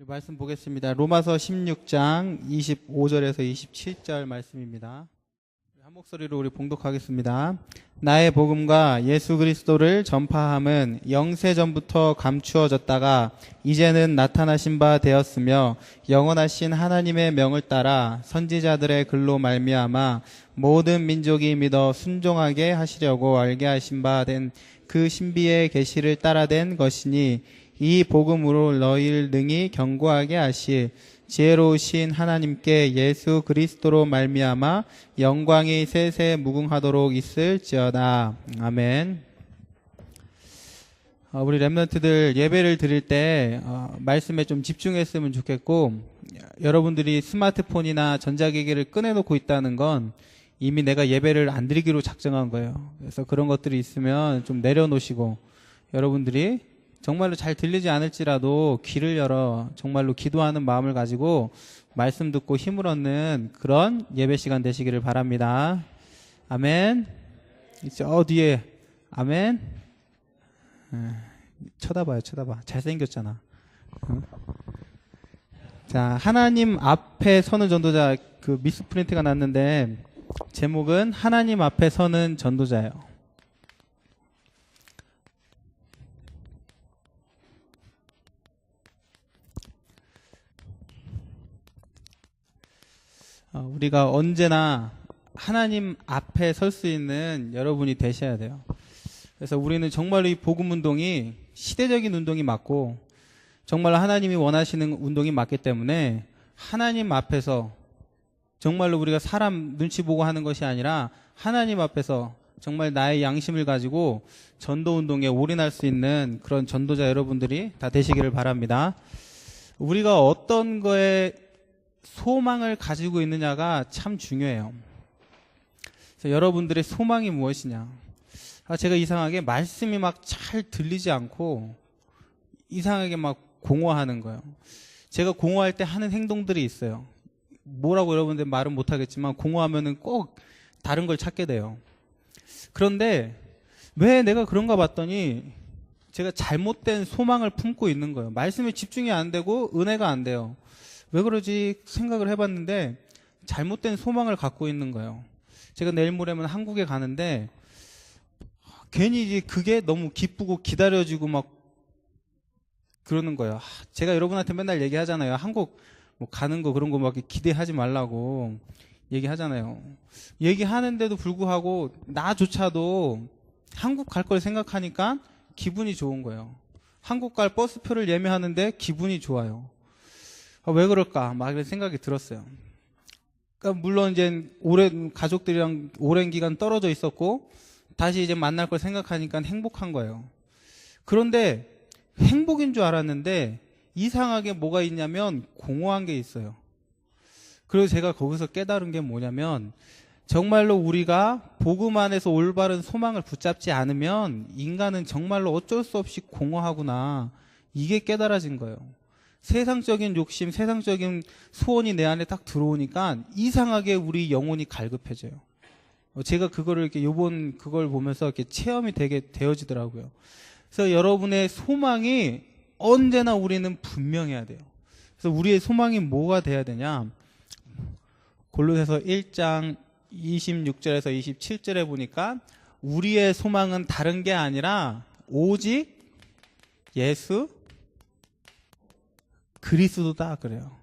우리 말씀 보겠습니다. 로마서 16장 25절에서 27절 말씀입니다. 한 목소리로 우리 봉독하겠습니다. 나의 복음과 예수 그리스도를 전파함은 영세 전부터 감추어졌다가 이제는 나타나신 바 되었으며 영원하신 하나님의 명을 따라 선지자들의 글로 말미암아 모든 민족이 믿어 순종하게 하시려고 알게 하신 바 된 그 신비의 계시를 따라된 것이니 이 복음으로 너희를 능히 경고하게 하실 지혜로우신 하나님께 예수 그리스도로 말미암아 영광이 세세 무궁하도록 있을지어다. 아멘. 어, 우리 랩런트들 예배를 드릴 때 어, 말씀에 좀 집중했으면 좋겠고 여러분들이 스마트폰이나 전자기기를 꺼내놓고 있다는 건 이미 내가 예배를 안 드리기로 작정한 거예요. 그래서 그런 것들이 있으면 좀 내려놓으시고 여러분들이 정말로 잘 들리지 않을지라도 귀를 열어 정말로 기도하는 마음을 가지고 말씀 듣고 힘을 얻는 그런 예배 시간 되시기를 바랍니다. 아멘. 저 뒤에 아멘. 에, 쳐다봐요, 쳐다봐. 잘생겼잖아. 응? 자, 하나님 앞에 서는 전도자 그 미스프린트가 났는데 제목은 하나님 앞에 서는 전도자예요. 어, 우리가 언제나 하나님 앞에 설 수 있는 여러분이 되셔야 돼요. 그래서 우리는 정말로 이 복음 운동이 시대적인 운동이 맞고 정말로 하나님이 원하시는 운동이 맞기 때문에 하나님 앞에서 정말로 우리가 사람 눈치 보고 하는 것이 아니라 하나님 앞에서 정말 나의 양심을 가지고 전도 운동에 올인할 수 있는 그런 전도자 여러분들이 다 되시기를 바랍니다. 우리가 어떤 거에 소망을 가지고 있느냐가 참 중요해요. 여러분들의 소망이 무엇이냐? 아, 제가 이상하게 말씀이 막 잘 들리지 않고 이상하게 막 공허하는 거예요. 제가 공허할 때 하는 행동들이 있어요. 뭐라고 여러분들 말은 못하겠지만 공허하면은 꼭 다른 걸 찾게 돼요. 그런데 왜 내가 그런가 봤더니 제가 잘못된 소망을 품고 있는 거예요. 말씀에 집중이 안 되고 은혜가 안 돼요. 왜 그러지 생각을 해봤는데 잘못된 소망을 갖고 있는 거예요. 제가 내일 모레면 한국에 가는데 괜히 이제 그게 너무 기쁘고 기다려지고 막 그러는 거예요. 아, 제가 여러분한테 맨날 얘기하잖아요. 한국 뭐 가는 거 그런 거 막 기대하지 말라고 얘기하잖아요. 얘기하는데도 불구하고 나조차도 한국 갈 걸 생각하니까 기분이 좋은 거예요. 한국 갈 버스표를 예매하는데 기분이 좋아요. 아, 왜 그럴까? 막 이런 생각이 들었어요. 그러니까 물론 이제 오랜 가족들이랑 오랜 기간 떨어져 있었고 다시 이제 만날 걸 생각하니까 행복한 거예요. 그런데 행복인 줄 알았는데 이상하게 뭐가 있냐면 공허한 게 있어요. 그래서 제가 거기서 깨달은 게 뭐냐면 정말로 우리가 복음 안에서 올바른 소망을 붙잡지 않으면 인간은 정말로 어쩔 수 없이 공허하구나. 이게 깨달아진 거예요. 세상적인 욕심, 세상적인 소원이 내 안에 딱 들어오니까 이상하게 우리 영혼이 갈급해져요. 어, 제가 그거를 이렇게 요번 그걸 보면서 이렇게 체험이 되게 되어지더라고요. 그래서 여러분의 소망이 언제나 우리는 분명해야 돼요. 그래서 우리의 소망이 뭐가 돼야 되냐? 골로새서 1장 26절에서 27절에 보니까 우리의 소망은 다른 게 아니라 오직 예수 그리스도다 그래요.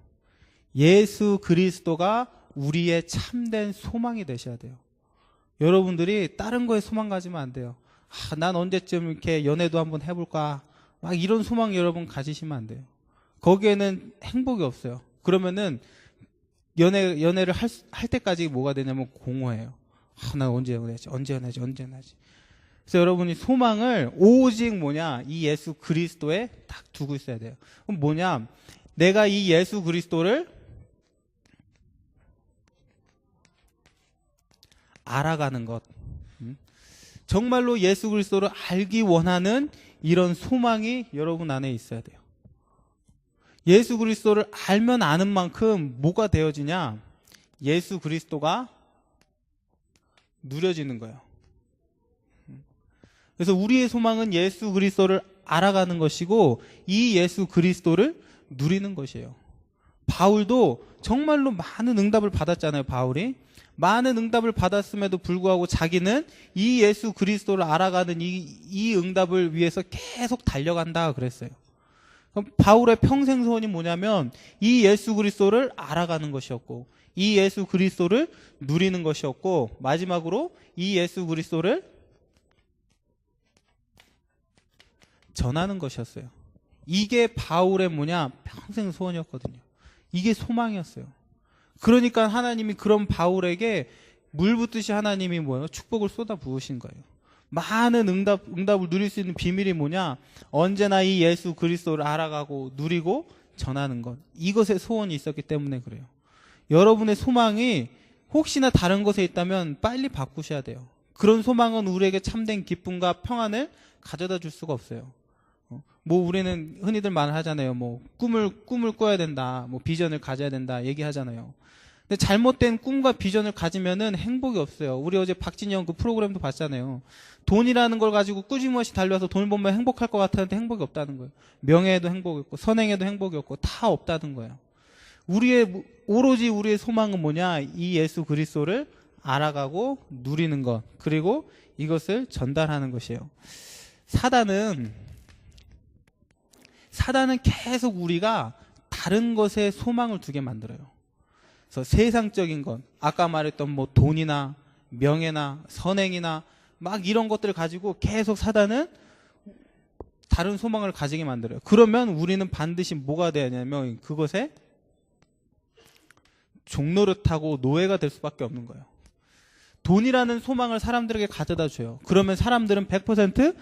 예수 그리스도가 우리의 참된 소망이 되셔야 돼요. 여러분들이 다른 거에 소망 가지면 안 돼요. 아, 난 언제쯤 이렇게 연애도 한번 해볼까? 막 이런 소망 여러분 가지시면 안 돼요. 거기에는 행복이 없어요. 그러면은 연애 연애를 할, 할 때까지 뭐가 되냐면 공허해요. 아, 나 언제 연애하지? 언제 연애하지? 언제 연애하지? 그래서 여러분이 소망을 오직 뭐냐 이 예수 그리스도에 딱 두고 있어야 돼요. 그럼 뭐냐? 내가 이 예수 그리스도를 알아가는 것. 음? 정말로 예수 그리스도를 알기 원하는 이런 소망이 여러분 안에 있어야 돼요. 예수 그리스도를 알면 아는 만큼 뭐가 되어지냐? 예수 그리스도가 누려지는 거예요. 그래서 우리의 소망은 예수 그리스도를 알아가는 것이고 이 예수 그리스도를 누리는 것이에요. 바울도 정말로 많은 응답을 받았잖아요, 바울이. 많은 응답을 받았음에도 불구하고 자기는 이 예수 그리스도를 알아가는 이, 이 응답을 위해서 계속 달려간다 그랬어요. 그럼 바울의 평생 소원이 뭐냐면 이 예수 그리스도를 알아가는 것이었고 이 예수 그리스도를 누리는 것이었고 마지막으로 이 예수 그리스도를 전하는 것이었어요. 이게 바울의 뭐냐 평생 소원이었거든요. 이게 소망이었어요. 그러니까 하나님이 그런 바울에게 물 붓듯이 하나님이 뭐예요? 축복을 쏟아 부으신 거예요. 많은 응답, 응답을 누릴 수 있는 비밀이 뭐냐? 언제나 이 예수 그리스도를 알아가고 누리고 전하는 것. 이것에 소원이 있었기 때문에 그래요. 여러분의 소망이 혹시나 다른 것에 있다면 빨리 바꾸셔야 돼요. 그런 소망은 우리에게 참된 기쁨과 평안을 가져다 줄 수가 없어요. 어, 뭐 우리는 흔히들 말하잖아요. 뭐 꿈을 꿈을 꿔야 된다. 뭐 비전을 가져야 된다. 얘기하잖아요. 근데 잘못된 꿈과 비전을 가지면은 행복이 없어요. 우리 어제 박진영 그 프로그램도 봤잖아요. 돈이라는 걸 가지고 꾸준히 달려서 돈을 벌면 행복할 것 같았는데 행복이 없다는 거예요. 명예에도 행복이 없고 선행에도 행복이 없고 다 없다는 거예요. 우리의 오로지 우리의 소망은 뭐냐? 이 예수 그리스도를 알아가고 누리는 것 그리고 이것을 전달하는 것이에요. 사단은 사단은 계속 우리가 다른 것에 소망을 두게 만들어요. 그래서 세상적인 것, 아까 말했던 뭐 돈이나 명예나 선행이나 막 이런 것들을 가지고 계속 사단은 다른 소망을 가지게 만들어요. 그러면 우리는 반드시 뭐가 되냐면 그것에 종노릇하고 노예가 될 수밖에 없는 거예요. 돈이라는 소망을 사람들에게 가져다 줘요. 그러면 사람들은 100%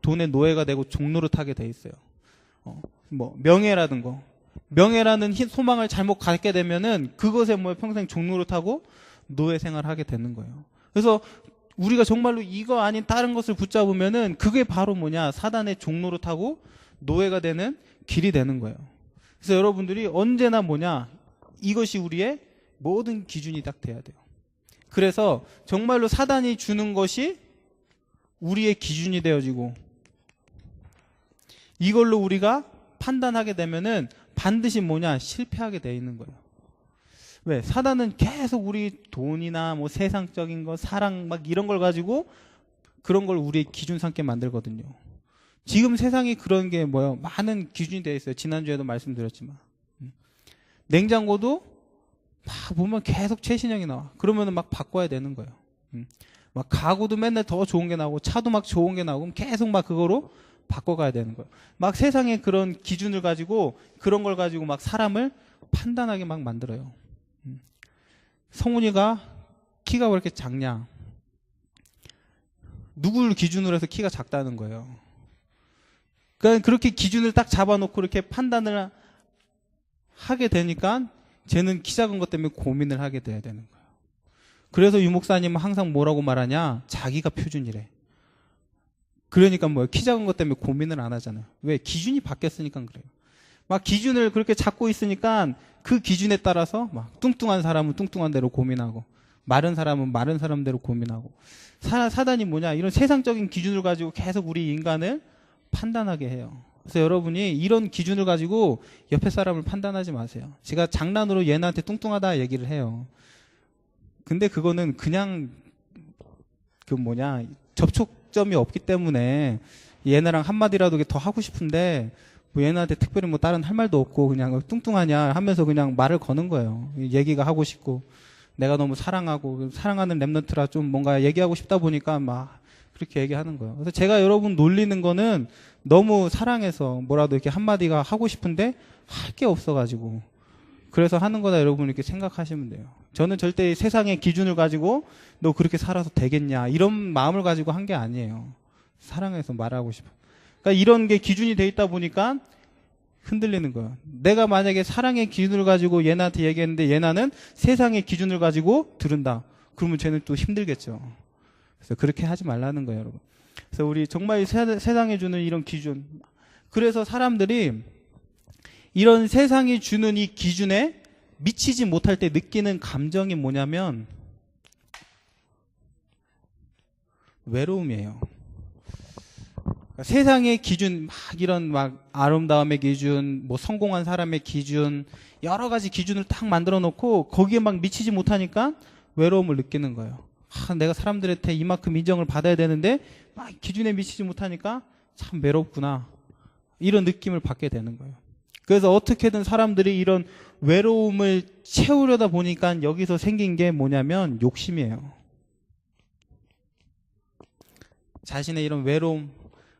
돈의 노예가 되고 종노릇하게 돼 있어요. 어, 뭐 명예라든 거, 명예라는 히- 소망을 잘못 갖게 되면은 그것에 뭐 평생 종노릇하고 노예 생활을 하게 되는 거예요. 그래서 우리가 정말로 이거 아닌 다른 것을 붙잡으면은 그게 바로 뭐냐 사단의 종노릇하고 노예가 되는 길이 되는 거예요. 그래서 여러분들이 언제나 뭐냐 이것이 우리의 모든 기준이 딱 돼야 돼요. 그래서 정말로 사단이 주는 것이 우리의 기준이 되어지고 이걸로 우리가 판단하게 되면은 반드시 뭐냐 실패하게 돼 있는 거예요. 왜? 사단은 계속 우리 돈이나 뭐 세상적인 거, 사랑 막 이런 걸 가지고 그런 걸 우리의 기준 삼게 만들거든요. 지금 세상이 그런 게 뭐요? 많은 기준이 되어 있어요. 지난주에도 말씀드렸지만. 음. 냉장고도 막 보면 계속 최신형이 나와. 그러면은 막 바꿔야 되는 거예요. 음. 막 가구도 맨날 더 좋은 게 나오고 차도 막 좋은 게 나오고 계속 막 그거로 바꿔가야 되는 거예요. 막 세상에 그런 기준을 가지고 그런 걸 가지고 막 사람을 판단하게 막 만들어요. 음. 성훈이가 키가 왜 이렇게 작냐? 누구를 기준으로 해서 키가 작다는 거예요. 그러니까 그렇게 기준을 딱 잡아놓고 이렇게 판단을 하게 되니까 쟤는 키 작은 것 때문에 고민을 하게 돼야 되는 거예요. 그래서 유 목사님은 항상 뭐라고 말하냐? 자기가 표준이래. 그러니까 뭐예요? 키 작은 것 때문에 고민을 안 하잖아요. 왜? 기준이 바뀌었으니까 그래요. 막 기준을 그렇게 잡고 있으니까 그 기준에 따라서 막 뚱뚱한 사람은 뚱뚱한 대로 고민하고 마른 사람은 마른 사람대로 고민하고 사, 사단이 뭐냐 이런 세상적인 기준을 가지고 계속 우리 인간을 판단하게 해요. 그래서 여러분이 이런 기준을 가지고 옆에 사람을 판단하지 마세요. 제가 장난으로 얘네한테 뚱뚱하다 얘기를 해요. 근데 그거는 그냥 그 뭐냐 접촉 점이 없기 때문에 얘네랑 한마디라도 더 하고 싶은데 뭐 얘네한테 특별히 뭐 다른 할 말도 없고 그냥 뚱뚱하냐 하면서 그냥 말을 거는 거예요. 얘기가 하고 싶고 내가 너무 사랑하고 사랑하는 랩런트라 좀 뭔가 얘기하고 싶다 보니까 막 그렇게 얘기하는 거예요. 그래서 제가 여러분 놀리는 거는 너무 사랑해서 뭐라도 이렇게 한마디가 하고 싶은데 할 게 없어가지고 그래서 하는 거다 여러분 이렇게 생각하시면 돼요. 저는 절대 세상의 기준을 가지고 너 그렇게 살아서 되겠냐 이런 마음을 가지고 한 게 아니에요. 사랑해서 말하고 싶어. 그러니까 이런 게 기준이 돼 있다 보니까 흔들리는 거예요. 내가 만약에 사랑의 기준을 가지고 얘나한테 얘기했는데 얘나는 세상의 기준을 가지고 들은다. 그러면 쟤는 또 힘들겠죠. 그래서 그렇게 하지 말라는 거예요, 여러분. 그래서 우리 정말 세- 세상이 주는 이런 기준. 그래서 사람들이 이런 세상이 주는 이 기준에 미치지 못할 때 느끼는 감정이 뭐냐면 외로움이에요. 그러니까 세상의 기준 막 이런 막 아름다움의 기준, 뭐 성공한 사람의 기준 여러 가지 기준을 딱 만들어 놓고 거기에 막 미치지 못하니까 외로움을 느끼는 거예요. 아, 내가 사람들한테 이만큼 인정을 받아야 되는데 막 기준에 미치지 못하니까 참 외롭구나. 이런 느낌을 받게 되는 거예요. 그래서 어떻게든 사람들이 이런 외로움을 채우려다 보니까 여기서 생긴 게 뭐냐면 욕심이에요. 자신의 이런 외로움,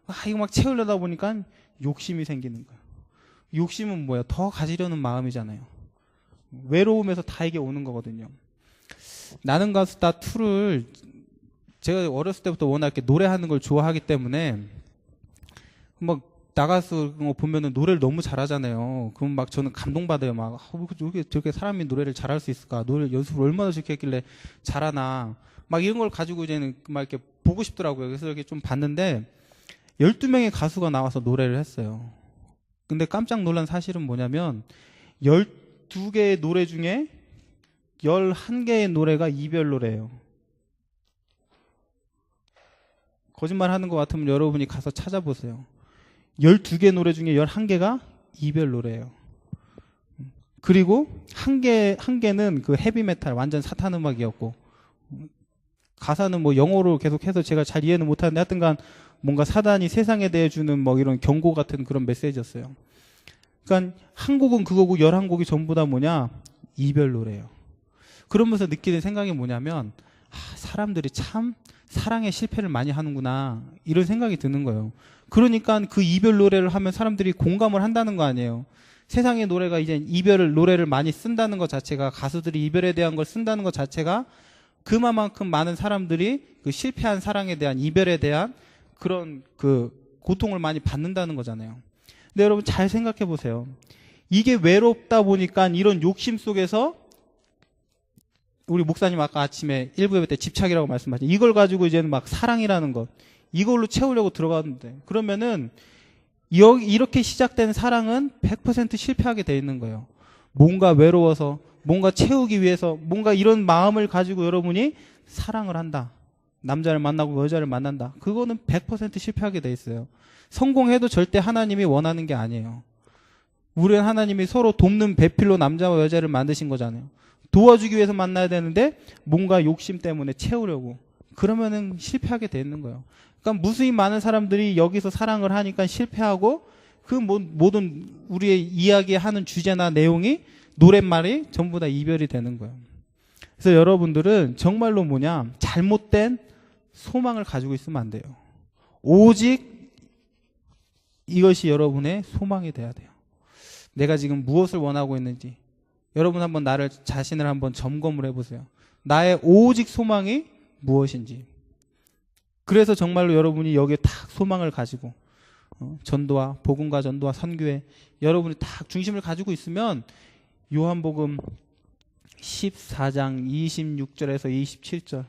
아, 이거 막 채우려다 보니까 욕심이 생기는 거예요. 욕심은 뭐야? 더 가지려는 마음이잖아요. 외로움에서 다 이게 오는 거거든요. 나는 가수다 2를 제가 어렸을 때부터 워낙 이렇게 노래하는 걸 좋아하기 때문에 막 나가서 뭐 보면은 노래를 너무 잘하잖아요. 그럼 막 저는 감동받아요. 막 어, 저게 저렇게 사람이 노래를 잘할 수 있을까? 노래 연습을 얼마나 저렇게 했길래 잘하나? 막 이런 걸 가지고 이제는 막 이렇게 보고 싶더라고요. 그래서 이렇게 좀 봤는데 12명의 가수가 나와서 노래를 했어요. 근데 깜짝 놀란 사실은 뭐냐면 12개의 노래 중에 11개의 노래가 이별 노래예요. 거짓말 하는 것 같으면 여러분이 가서 찾아보세요. 12개 노래 중에 11개가 이별 노래예요. 그리고 한 개, 한 개는 그 헤비메탈, 완전 사탄 음악이었고, 가사는 뭐 영어로 계속해서 제가 잘 이해는 못하는데 하여튼간 뭔가 사단이 세상에 대해 주는 뭐 이런 경고 같은 그런 메시지였어요. 그러니까 한 곡은 그거고 열한 곡이 전부 다 뭐냐? 이별 노래예요. 그러면서 느끼는 생각이 뭐냐면 아, 사람들이 참 사랑에 실패를 많이 하는구나 이런 생각이 드는 거예요. 그러니까 그 이별 노래를 하면 사람들이 공감을 한다는 거 아니에요. 세상의 노래가 이제 이별을 노래를 많이 쓴다는 것 자체가 가수들이 이별에 대한 걸 쓴다는 것 자체가 그만큼 많은 사람들이 그 실패한 사랑에 대한 이별에 대한 그런 그 고통을 많이 받는다는 거잖아요. 근데 여러분 잘 생각해 보세요. 이게 외롭다 보니까 이런 욕심 속에서 우리 목사님 아까 아침에 1부 예배 때 집착이라고 말씀하셨죠. 이걸 가지고 이제는 막 사랑이라는 것 이걸로 채우려고 들어가는데 그러면은 이렇게 시작된 사랑은 100% 실패하게 돼 있는 거예요. 뭔가 외로워서 뭔가 채우기 위해서 뭔가 이런 마음을 가지고 여러분이 사랑을 한다. 남자를 만나고 여자를 만난다. 그거는 100% 실패하게 돼 있어요. 성공해도 절대 하나님이 원하는 게 아니에요. 우리는 하나님이 서로 돕는 배필로 남자와 여자를 만드신 거잖아요. 도와주기 위해서 만나야 되는데 뭔가 욕심 때문에 채우려고 그러면은 실패하게 돼 있는 거예요. 그러니까 무수히 많은 사람들이 여기서 사랑을 하니까 실패하고 그 모든 우리의 이야기하는 주제나 내용이 노랫말이 전부 다 이별이 되는 거예요. 그래서 여러분들은 정말로 뭐냐 잘못된 소망을 가지고 있으면 안 돼요. 오직 이것이 여러분의 소망이 돼야 돼요. 내가 지금 무엇을 원하고 있는지 여러분 한번 나를 자신을 한번 점검을 해보세요. 나의 오직 소망이 무엇인지. 그래서 정말로 여러분이 여기에 딱 소망을 가지고 어, 전도와 복음과 전도와 선교에 여러분이 딱 중심을 가지고 있으면 요한복음 14장 26절에서 27절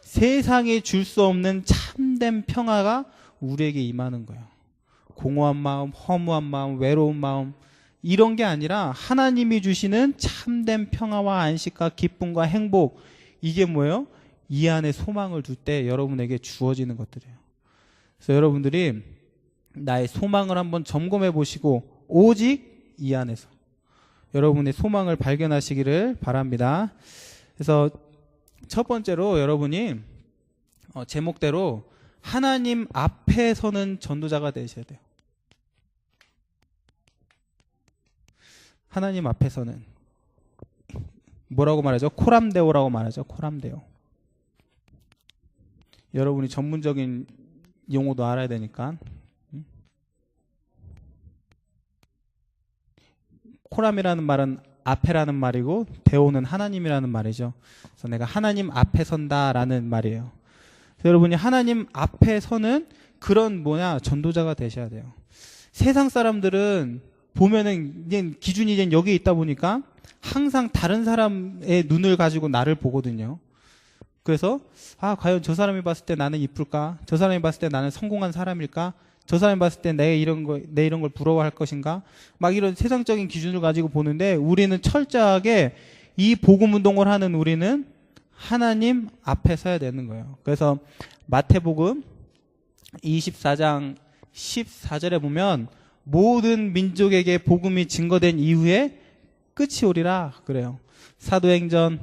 세상에 줄 수 없는 참된 평화가 우리에게 임하는 거예요. 공허한 마음, 허무한 마음, 외로운 마음 이런 게 아니라 하나님이 주시는 참된 평화와 안식과 기쁨과 행복 이게 뭐예요? 이 안에 소망을 둘 때 여러분에게 주어지는 것들이에요. 그래서 여러분들이 나의 소망을 한번 점검해 보시고 오직 이 안에서 여러분의 소망을 발견하시기를 바랍니다. 그래서 첫 번째로 여러분이 어, 제목대로 하나님 앞에 서는 전도자가 되셔야 돼요. 하나님 앞에서는 뭐라고 말하죠? 코람데오라고 말하죠. 코람데오. 여러분이 전문적인 용어도 알아야 되니까 코람이라는 말은 앞에라는 말이고 대오는 하나님이라는 말이죠. 그래서 내가 하나님 앞에 선다라는 말이에요. 여러분이 하나님 앞에 서는 그런 뭐냐 전도자가 되셔야 돼요. 세상 사람들은 보면은 이제 기준이 이제 여기 있다 보니까 항상 다른 사람의 눈을 가지고 나를 보거든요. 그래서 아 과연 저 사람이 봤을 때 나는 이쁠까? 저 사람이 봤을 때 나는 성공한 사람일까? 저 사람이 봤을 때 내 이런 거, 내 이런 걸 부러워할 것인가? 막 이런 세상적인 기준을 가지고 보는데 우리는 철저하게 이 복음 운동을 하는 우리는 하나님 앞에 서야 되는 거예요. 그래서 마태복음 24장 14절에 보면 모든 민족에게 복음이 증거된 이후에 끝이 오리라 그래요. 사도행전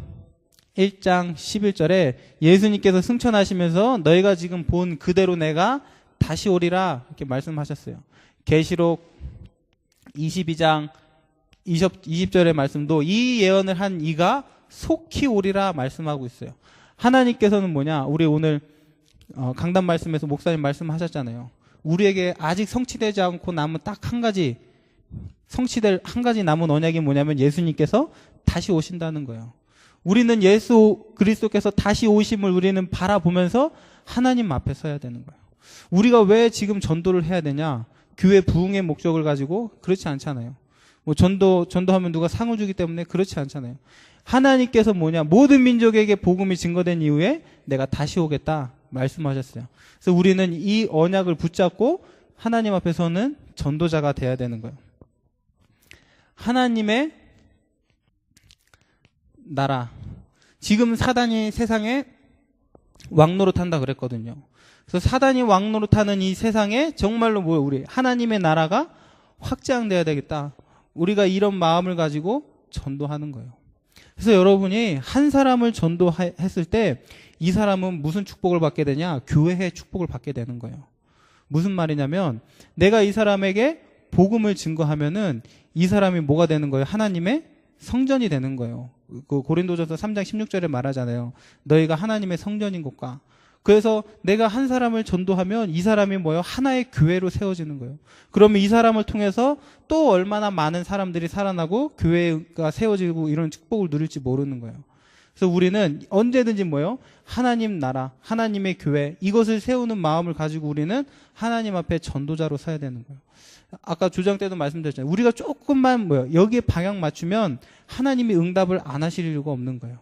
1장 11절에 예수님께서 승천하시면서 너희가 지금 본 그대로 내가 다시 오리라 이렇게 말씀하셨어요. 계시록 22장 20, 20절의 말씀도 이 예언을 한 이가 속히 오리라 말씀하고 있어요. 하나님께서는 뭐냐? 우리 오늘 어, 강단 말씀에서 목사님 말씀하셨잖아요. 우리에게 아직 성취되지 않고 남은 딱 한 가지 성취될 한 가지 남은 언약이 뭐냐면 예수님께서 다시 오신다는 거예요. 우리는 예수 그리스도께서 다시 오심을 우리는 바라보면서 하나님 앞에 서야 되는 거예요. 우리가 왜 지금 전도를 해야 되냐? 교회 부흥의 목적을 가지고 그렇지 않잖아요. 뭐 전도 전도하면 누가 상을 주기 때문에 그렇지 않잖아요. 하나님께서 뭐냐? 모든 민족에게 복음이 증거된 이후에 내가 다시 오겠다 말씀하셨어요. 그래서 우리는 이 언약을 붙잡고 하나님 앞에서는 전도자가 돼야 되는 거예요. 하나님의 나라. 지금 사단이 세상에 왕노릇 한다 그랬거든요. 그래서 사단이 왕노릇 하는 이 세상에 정말로 뭐 우리 하나님의 나라가 확장돼야 되겠다. 우리가 이런 마음을 가지고 전도하는 거예요. 그래서 여러분이 한 사람을 전도했을 때 이 사람은 무슨 축복을 받게 되냐? 교회의 축복을 받게 되는 거예요. 무슨 말이냐면 내가 이 사람에게 복음을 증거하면은 이 사람이 뭐가 되는 거예요? 하나님의 성전이 되는 거예요. 그 고린도전서 3장 16절에 말하잖아요. 너희가 하나님의 성전인 것과 그래서 내가 한 사람을 전도하면 이 사람이 뭐예요? 하나의 교회로 세워지는 거예요. 그러면 이 사람을 통해서 또 얼마나 많은 사람들이 살아나고 교회가 세워지고 이런 축복을 누릴지 모르는 거예요. 그래서 우리는 언제든지 뭐예요? 하나님 나라, 하나님의 교회 이것을 세우는 마음을 가지고 우리는 하나님 앞에 전도자로 서야 되는 거예요. 아까 조장 때도 말씀드렸잖아요. 우리가 조금만 뭐요? 여기에 방향 맞추면 하나님이 응답을 안 하실 이유가 없는 거예요.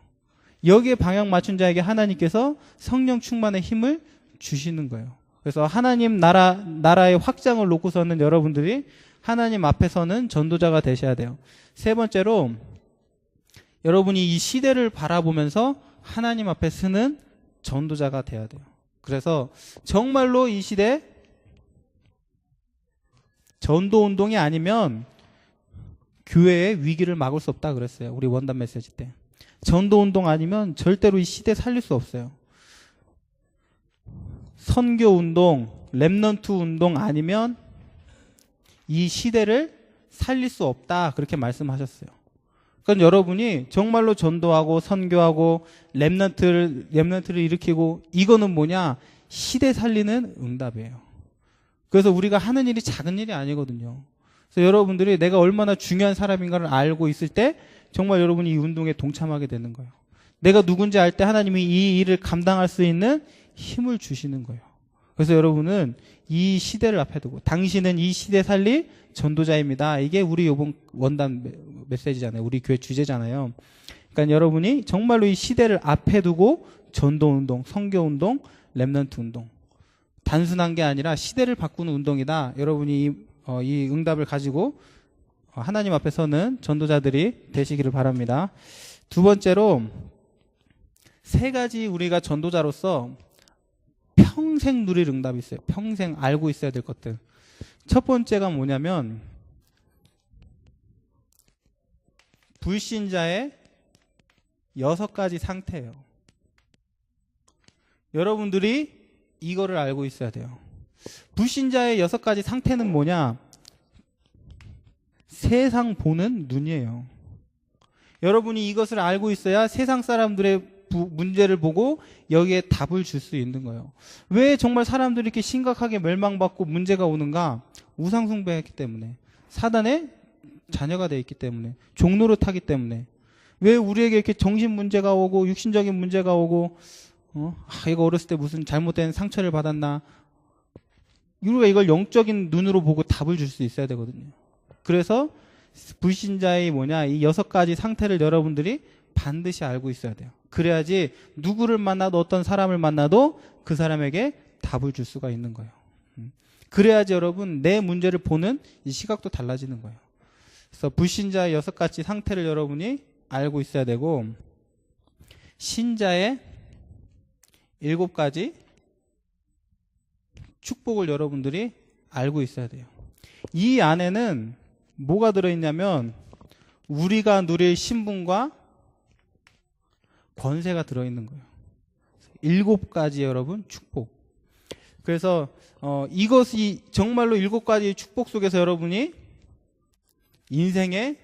여기에 방향 맞춘 자에게 하나님께서 성령 충만의 힘을 주시는 거예요. 그래서 하나님 나라 나라의 확장을 놓고서는 여러분들이 하나님 앞에서는 전도자가 되셔야 돼요. 세 번째로 여러분이 이 시대를 바라보면서 하나님 앞에 서는 전도자가 돼야 돼요. 그래서 정말로 이 시대 전도 운동이 아니면 교회의 위기를 막을 수 없다 그랬어요. 우리 원단 메시지 때. 전도 운동 아니면 절대로 이 시대 살릴 수 없어요. 선교 운동, 랩넌트 운동 아니면 이 시대를 살릴 수 없다. 그렇게 말씀하셨어요. 그러니까 여러분이 정말로 전도하고 선교하고 랩넌트를 랩넌트를 일으키고 이거는 뭐냐? 시대 살리는 응답이에요. 그래서 우리가 하는 일이 작은 일이 아니거든요. 그래서 여러분들이 내가 얼마나 중요한 사람인가를 알고 있을 때 정말 여러분이 이 운동에 동참하게 되는 거예요. 내가 누군지 알 때 하나님이 이 일을 감당할 수 있는 힘을 주시는 거예요. 그래서 여러분은 이 시대를 앞에 두고 당신은 이 시대 살릴 전도자입니다. 이게 우리 요번 원단 메시지잖아요. 우리 교회 주제잖아요. 그러니까 여러분이 정말로 이 시대를 앞에 두고 전도 운동, 성교 운동, 랩넌트 운동 단순한 게 아니라 시대를 바꾸는 운동이다. 여러분이 이, 어, 이 응답을 가지고 어, 하나님 앞에서는 전도자들이 되시기를 바랍니다. 두 번째로 세 가지 우리가 전도자로서 평생 누릴 응답이 있어요. 평생 알고 있어야 될 것들. 첫 번째가 뭐냐면 불신자의 여섯 가지 상태예요. 여러분들이 이거를 알고 있어야 돼요. 불신자의 여섯 가지 상태는 뭐냐? 세상 보는 눈이에요. 여러분이 이것을 알고 있어야 세상 사람들의 부, 문제를 보고 여기에 답을 줄 수 있는 거예요. 왜 정말 사람들이 이렇게 심각하게 멸망받고 문제가 오는가? 우상숭배했기 때문에. 사단의 자녀가 되어 있기 때문에. 종로를 타기 때문에. 왜 우리에게 이렇게 정신 문제가 오고 육신적인 문제가 오고 어? 아, 이거 어렸을 때 무슨 잘못된 상처를 받았나? 우리가 이걸 영적인 눈으로 보고 답을 줄 수 있어야 되거든요. 그래서 불신자의 뭐냐 이 여섯 가지 상태를 여러분들이 반드시 알고 있어야 돼요. 그래야지 누구를 만나도 어떤 사람을 만나도 그 사람에게 답을 줄 수가 있는 거예요. 음. 그래야지 여러분 내 문제를 보는 이 시각도 달라지는 거예요. 그래서 불신자의 여섯 가지 상태를 여러분이 알고 있어야 되고 신자의 일곱 가지 축복을 여러분들이 알고 있어야 돼요. 이 안에는 뭐가 들어있냐면 우리가 누릴 신분과 권세가 들어있는 거예요. 일곱 가지 여러분 축복. 그래서 어, 이것이 정말로 일곱 가지 축복 속에서 여러분이 인생의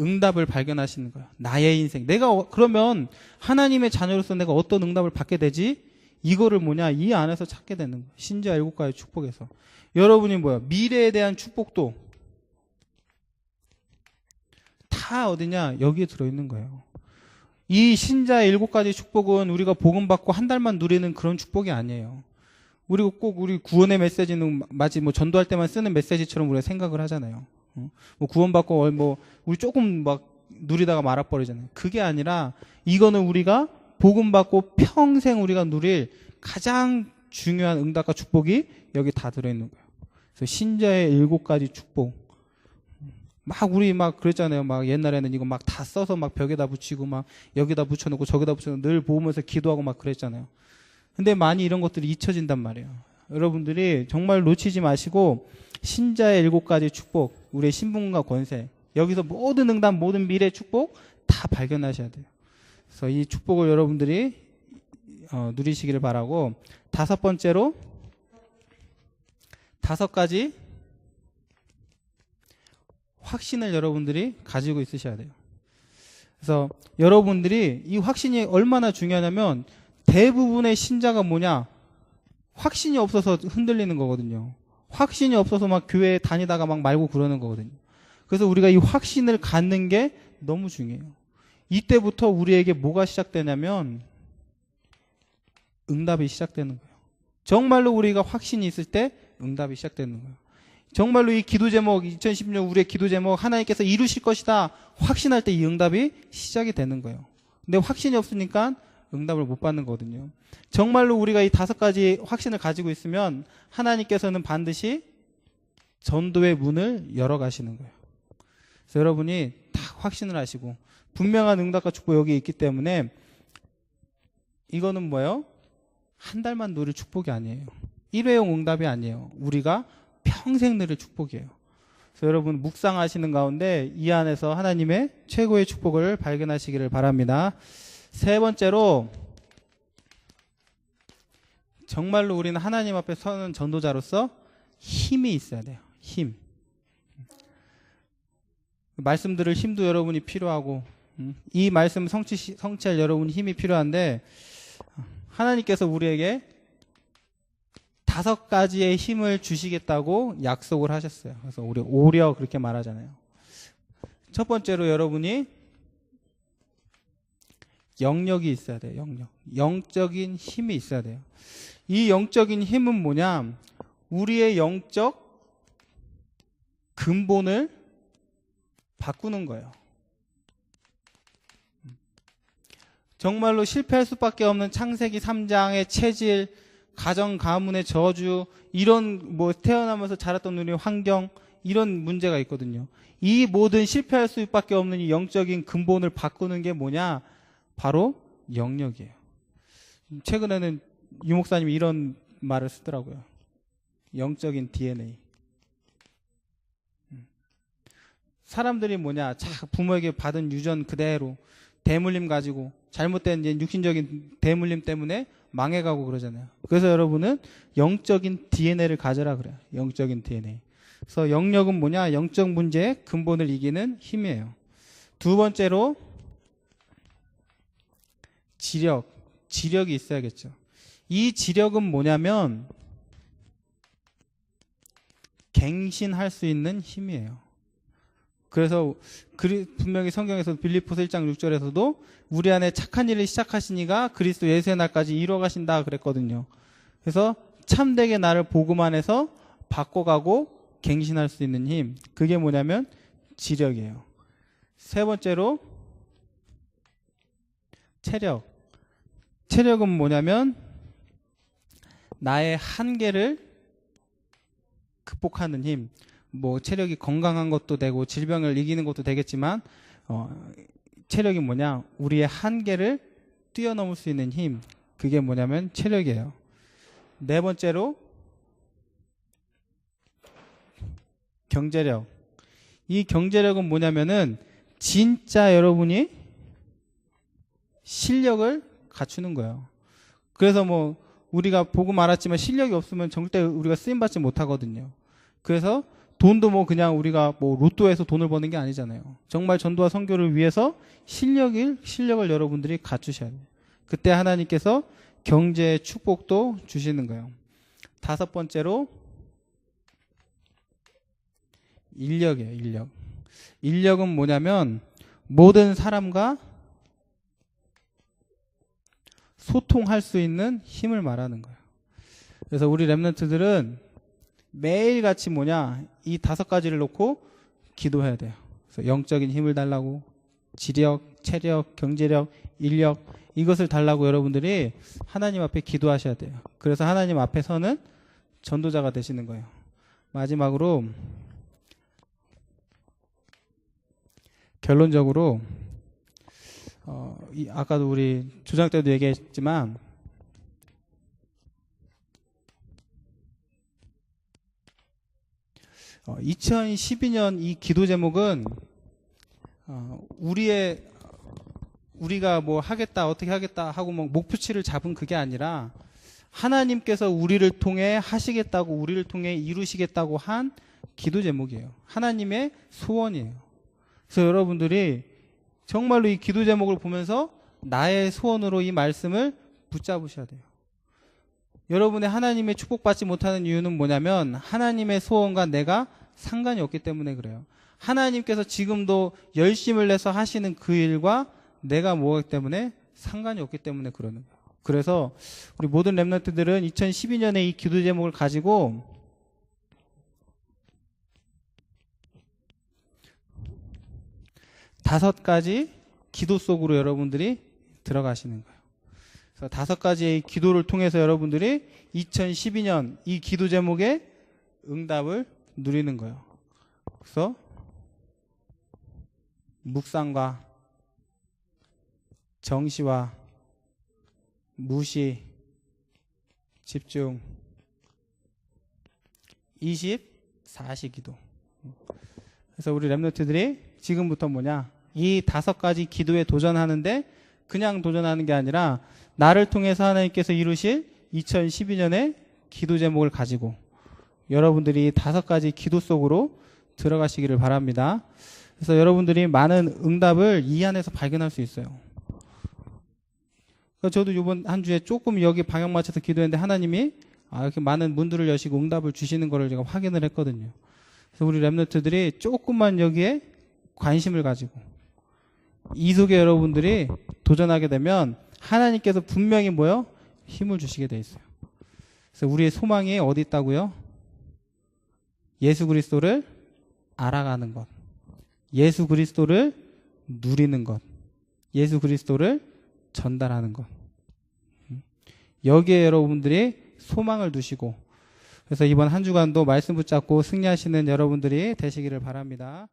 응답을 발견하시는 거예요. 나의 인생. 내가 어- 그러면 하나님의 자녀로서 내가 어떤 응답을 받게 되지? 이거를 뭐냐? 이 안에서 찾게 되는 거예요. 신자 일곱 가지 축복에서. 여러분이 뭐야? 미래에 대한 축복도 다 어디냐? 여기에 들어있는 거예요. 이 신자의 일곱 가지 축복은 우리가 복음 받고 한 달만 누리는 그런 축복이 아니에요. 우리가 꼭 우리 구원의 메시지는 마치 뭐 전도할 때만 쓰는 메시지처럼 우리가 생각을 하잖아요. 어? 뭐 구원받고 얼- 뭐 우리 조금 막 누리다가 말아버리잖아요. 그게 아니라 이거는 우리가 복음 받고 평생 우리가 누릴 가장 중요한 응답과 축복이 여기 다 들어있는 거예요. 그래서 신자의 일곱 가지 축복. 막 우리 막 그랬잖아요. 막 옛날에는 이거 막 다 써서 막 벽에다 붙이고 막 여기다 붙여놓고 저기다 붙여놓고 늘 보면서 기도하고 막 그랬잖아요. 근데 많이 이런 것들이 잊혀진단 말이에요. 여러분들이 정말 놓치지 마시고 신자의 일곱 가지 축복, 우리의 신분과 권세, 여기서 모든 응답, 모든 미래 축복 다 발견하셔야 돼요. 그래서 이 축복을 여러분들이 어, 누리시기를 바라고 다섯 번째로 다섯 가지 확신을 여러분들이 가지고 있으셔야 돼요. 그래서 여러분들이 이 확신이 얼마나 중요하냐면 대부분의 신자가 뭐냐? 확신이 없어서 흔들리는 거거든요. 확신이 없어서 막 교회 다니다가 막 말고 그러는 거거든요. 그래서 우리가 이 확신을 갖는 게 너무 중요해요. 이때부터 우리에게 뭐가 시작되냐면 응답이 시작되는 거예요. 정말로 우리가 확신이 있을 때 응답이 시작되는 거예요. 정말로 이 기도 제목 2016 우리의 기도 제목 하나님께서 이루실 것이다 확신할 때 이 응답이 시작이 되는 거예요. 근데 확신이 없으니까 응답을 못 받는 거거든요. 정말로 우리가 이 다섯 가지 확신을 가지고 있으면 하나님께서는 반드시 전도의 문을 열어 가시는 거예요. 그래서 여러분이 다 확신을 하시고 분명한 응답과 축복 여기 있기 때문에 이거는 뭐예요? 한 달만 누릴 축복이 아니에요. 일회용 응답이 아니에요. 우리가 평생 누릴 축복이에요. 그래서 여러분 묵상하시는 가운데 이 안에서 하나님의 최고의 축복을 발견하시기를 바랍니다. 세 번째로 정말로 우리는 하나님 앞에 서는 전도자로서 힘이 있어야 돼요. 힘. 말씀 들을 힘도 여러분이 필요하고 음, 이 말씀 성취, 성취할 여러분 힘이 필요한데 하나님께서 우리에게 다섯 가지의 힘을 주시겠다고 약속을 하셨어요. 그래서 우리 오려 그렇게 말하잖아요. 첫 번째로 여러분이 영역이 있어야 돼요. 영역. 영적인 힘이 있어야 돼요. 이 영적인 힘은 뭐냐? 우리의 영적 근본을 바꾸는 거예요. 정말로 실패할 수밖에 없는 창세기 3장의 체질, 가정 가문의 저주, 이런 뭐 태어나면서 자랐던 우리 환경, 이런 문제가 있거든요. 이 모든 실패할 수밖에 없는 이 영적인 근본을 바꾸는 게 뭐냐? 바로 영역이에요. 최근에는 유 목사님이 이런 말을 쓰더라고요. 영적인 DNA. 음. 사람들이 뭐냐, 자, 부모에게 받은 유전 그대로 대물림 가지고 잘못된 육신적인 대물림 때문에 망해가고 그러잖아요. 그래서 여러분은 영적인 DNA를 가져라 그래요. 영적인 DNA. 그래서 영역은 뭐냐? 영적 문제의 근본을 이기는 힘이에요. 두 번째로 지력. 지력이 있어야겠죠. 이 지력은 뭐냐면 갱신할 수 있는 힘이에요. 그래서 분명히 성경에서 빌리포스 1장 6절에서도 우리 안에 착한 일을 시작하시니가 그리스도 예수의 날까지 이루어 가신다 그랬거든요. 그래서 참되게 나를 복음 안에서 바꿔가고 갱신할 수 있는 힘. 그게 뭐냐면 지력이에요. 세 번째로 체력. 체력은 뭐냐면 나의 한계를 극복하는 힘. 뭐 체력이 건강한 것도 되고 질병을 이기는 것도 되겠지만 어, 체력이 뭐냐 우리의 한계를 뛰어넘을 수 있는 힘 그게 뭐냐면 체력이에요 네 번째로 경제력. 이 경제력은 뭐냐면은 진짜 여러분이 실력을 갖추는 거예요. 그래서 뭐 우리가 보고 말았지만 실력이 없으면 절대 우리가 쓰임 받지 못하거든요. 그래서 돈도 뭐 그냥 우리가 뭐 로또에서 돈을 버는 게 아니잖아요. 정말 전도와 선교를 위해서 실력을 실력을 여러분들이 갖추셔야 돼요. 그때 하나님께서 경제의 축복도 주시는 거예요. 다섯 번째로 인력이에요, 인력. 인력은 뭐냐면 모든 사람과 소통할 수 있는 힘을 말하는 거예요. 그래서 우리 랩런트들은 매일같이 뭐냐 이 다섯 가지를 놓고 기도해야 돼요. 그래서 영적인 힘을 달라고 지력, 체력, 경제력, 인력 이것을 달라고 여러분들이 하나님 앞에 기도하셔야 돼요. 그래서 하나님 앞에서는 전도자가 되시는 거예요. 마지막으로 결론적으로 어, 이 아까도 우리 조장 때도 얘기했지만 어, 2012년 이 기도 제목은 어, 우리의 우리가 뭐 하겠다 어떻게 하겠다 하고 뭐 목표치를 잡은 그게 아니라 하나님께서 우리를 통해 하시겠다고 우리를 통해 이루시겠다고 한 기도 제목이에요. 하나님의 소원이에요. 그래서 여러분들이 정말로 이 기도 제목을 보면서 나의 소원으로 이 말씀을 붙잡으셔야 돼요. 여러분의 하나님의 축복받지 못하는 이유는 뭐냐면 하나님의 소원과 내가 상관이 없기 때문에 그래요. 하나님께서 지금도 열심을 내서 하시는 그 일과 내가 뭐기 때문에 상관이 없기 때문에 그러는 거예요. 그래서 우리 모든 랩런트들은 2012년에 이 기도 제목을 가지고 다섯 가지 기도 속으로 여러분들이 들어가시는 거예요. 그래서 다섯 가지의 기도를 통해서 여러분들이 2012년 이 기도 제목의 응답을 누리는 거예요. 그래서 묵상과 정시와 무시, 집중, 20, 4시 기도. 그래서 우리 랩노트들이 지금부터 뭐냐? 이 다섯 가지 기도에 도전하는데 그냥 도전하는 게 아니라 나를 통해서 하나님께서 이루실 2012년의 기도 제목을 가지고 여러분들이 다섯 가지 기도 속으로 들어가시기를 바랍니다. 그래서 여러분들이 많은 응답을 이 안에서 발견할 수 있어요. 저도 이번 한 주에 조금 여기 방향 맞춰서 기도했는데 하나님이 아, 이렇게 많은 문들을 여시고 응답을 주시는 거를 제가 확인을 했거든요. 그래서 우리 랩너트들이 조금만 여기에 관심을 가지고 이 속에 여러분들이 도전하게 되면 하나님께서 분명히 뭐요? 힘을 주시게 돼 있어요. 그래서 우리의 소망이 어디 있다고요? 예수 그리스도를 알아가는 것. 예수 그리스도를 누리는 것. 예수 그리스도를 전달하는 것. 여기에 여러분들이 소망을 두시고 그래서 이번 한 주간도 말씀 붙잡고 승리하시는 여러분들이 되시기를 바랍니다.